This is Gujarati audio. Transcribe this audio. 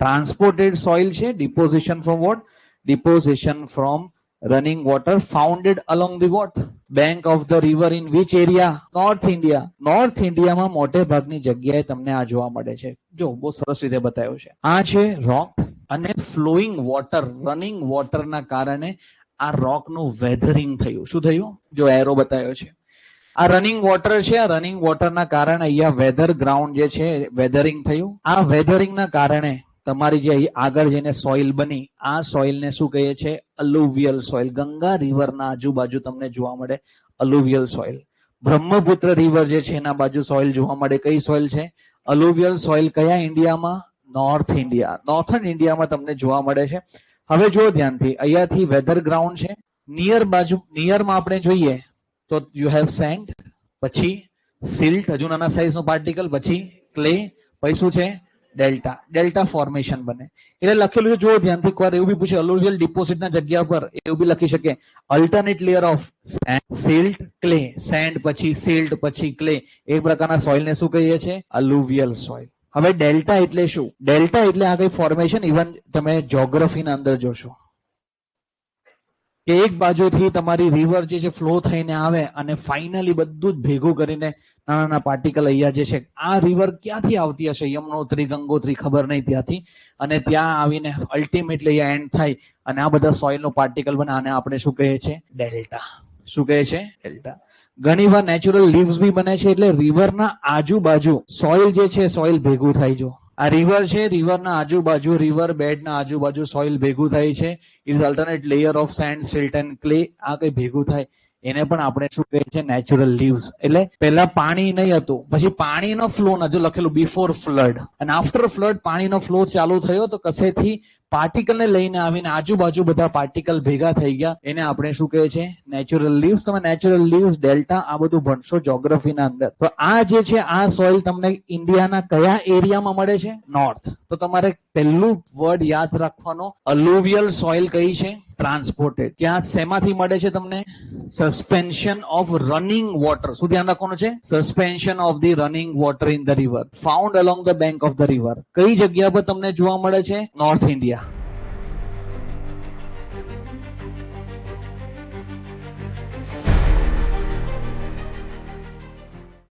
ટ્રાન્સપોર્ટેડ સોઇલ છે deposition from what deposition from running water founded along the what bank of the river in which area North India North ઇન્ડિયામાં મોટે ભાગની જગ્યાએ તમને આ જોવા મળે છે. જો, બહુ સરસ રીતે બતાવ્યો છે. આ છે રોક અને ફ્લોઈંગ વોટર રનિંગ વોટરના કારણે આ રોકનું વેધરિંગ થયું. શું થયું? જો એરો બતાવ્યો છે. આ રનિંગ વોટર છે, આ રનિંગ વોટરના કારણે અહીંયા વેધર ગ્રાઉન્ડ જે છે વેધરિંગ થયું. આ વેધરિંગના કારણે તમારી જે આગળ જઈને સોઇલ બની, આ સોઇલને શું કહીએ છે? અલુવિયલ સોઇલ ગંગા રિવરના આજુબાજુ તમને જોવા મળે અલુવિયલ સોઇલ બ્રહ્મપુત્ર રિવર જે છે એના બાજુ સોઇલ જોવા મળે. કઈ સોઇલ છે? અલુવિયલ સોઇલ કયા ઇન્ડિયામાં? નોર્થ ઇન્ડિયા નોર્થન ઇન્ડિયામાં તમને જોવા મળે છે. હવે જુઓ ધ્યાનથી. અહીંયાથી વેધર ગ્રાઉન્ડ છે. નિયર બાજુ નિયરમાં આપણે જોઈએ તો યુ હેવ સેન્ડ પછી સિલ્ટ હજુ નાના સાઇઝનો પાર્ટિકલ પછી ક્લે પછી શું છે? ડેલ્ટા ડેલ્ટા ફોર્મેશન બને. એટલે લખેલું છે જો ધ્યાનથી એકવાર એવું બી પૂછે, અલુવિયલ ડિપોઝિટના જગ્યા પર એવું બી લખી શકે. Alternate layer of silt clay sand પછી સિલ્ટ પછી ક્લે એક પ્રકારના સોઇલને શું કહીએ છીએ? અલુવિયલ સોઇલ હવે ડેલ્ટા એટલે શું? ડેલ્ટા એટલે આ કઈ ફોર્મેશન ઇવન તમે જોગ્રાફીના અંદર જોશો. કે એક બાજુથી તમારી રિવર જે છે ફ્લો થઈને આવે અને ફાઇનલી બધું જ ભેગું કરીને નાના નાના પાર્ટિકલ અહીંયા જે છે આ રિવર ક્યાંથી આવતી હશે? યમનોત્રી ગંગોત્રી ખબર નહીં ત્યાંથી. અને ત્યાં આવીને અલ્ટિમેટલી અહીંયા એન્ડ થાય અને આ બધા સોઇલનો પાર્ટિકલ બને આને આપણે શું કહીએ છીએ ડેલ્ટા શું કહે છે? ડેલ્ટા ઘણી વાર નેચરલ લીવ્સ બી બને છે એટલે રિવરના આજુબાજુ સોઇલ જે છે સોઇલ ભેગું થાય જો. આ રિવર છે રિવરના આજુબાજુ રિવર બેડના આજુબાજુ સોઇલ ભેગું થાય છે. Is alternate layer of sand silt and clay આ કઈ ભેગું થાય. એને પણ આપણે શું કહે છે? નેચરલ લીવ્સ એટલે પહેલા પાણી નહીં હતું, પછી પાણીનો ફ્લો નજો લખેલું બિફોર ફ્લડ અને આફ્ટર ફ્લડ પાણીનો ફ્લો ચાલુ થયો તો કસેથી પાર્ટિકલ ને લઈને આવીને આજુબાજુ બધા પાર્ટિકલ ભેગા થઈ ગયા. એને આપણે શું કહે છે? Natural levees. તમે નેચરલ લીવ્સ, ડેલ્ટા, આ બધું ભણશો જોગ્રાફીના અંદર. તો આ જે છે, આ સોઇલ તમને ઇન્ડિયાના કયા એરિયામાં મળે છે? નોર્થ. તો તમારે પહેલું વર્ડ યાદ રાખવાનો. અલુવિયલ સોઇલ કઈ છે? ટ્રાન્સપોર્ટેડ. ક્યાં શેમાંથી મળે છે તમને? Suspension of running water. શું ધ્યાન રાખવાનું છે? Suspension of the running water in the river. Found along the bank of the river. કઈ જગ્યા પર તમને જોવા મળે છે? North India.